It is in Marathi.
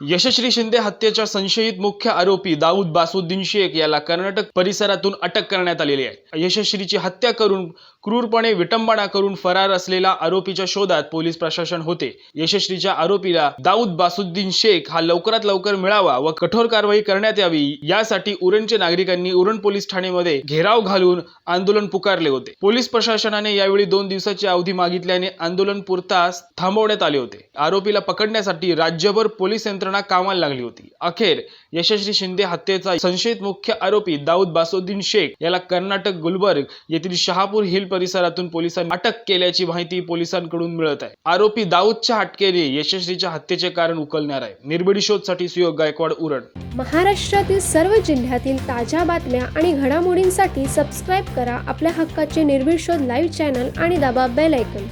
यशश्री शिंदे हत्येच्या संशयित मुख्य आरोपी दाऊद बासुद्दीन शेख याला कर्नाटक परिसरातून अटक करण्यात आलेली आहे. यशश्रीची हत्या करून क्रूरपणे विटंबना करून फरार असलेला आरोपीच्या शोधात पोलीस प्रशासन होते. यशस्वीच्या आरोपीला दाऊद बासुद्दीन शेख हा लवकरात लवकर मिळावा व कठोर कारवाई करण्यात यावी यासाठी उरणचे नागरिकांनी उरण पोलीस ठाणेमध्ये घेराव घालून आंदोलन पुकारले होते. पोलीस प्रशासनाने यावेळी दोन दिवसाची अवधी मागितल्याने आंदोलन पुरतास थांबवण्यात आले होते. आरोपीला पकडण्यासाठी राज्यभर पोलीस यंत्र यंत्रणा कामाला लागली होती. अखेर यशस्वी शिंदे हत्येचा संशयित मुख्य आरोपी दाऊद बासोद्दीन शेख याला कर्नाटक गुलबर्ग येथील शहापूर हिल परिसरातून पोलिसांनी अटक केल्याची माहिती पोलिसांकडून मिळत आहे. आरोपी दाऊदच्या अटकेने यशस्वीच्या हत्येचे कारण उकलणार आहे. निर्भीड शोधसाठी सुयोग गायकवाड उरण. महाराष्ट्रातील सर्व जिल्ह्यातील ताज्या बातम्या आणि घडामोडींसाठी सबस्क्राईब करा आपल्या हक्काचे निर्भीड शोध लाईव्ह चॅनल आणि दाबा बेल ऐकन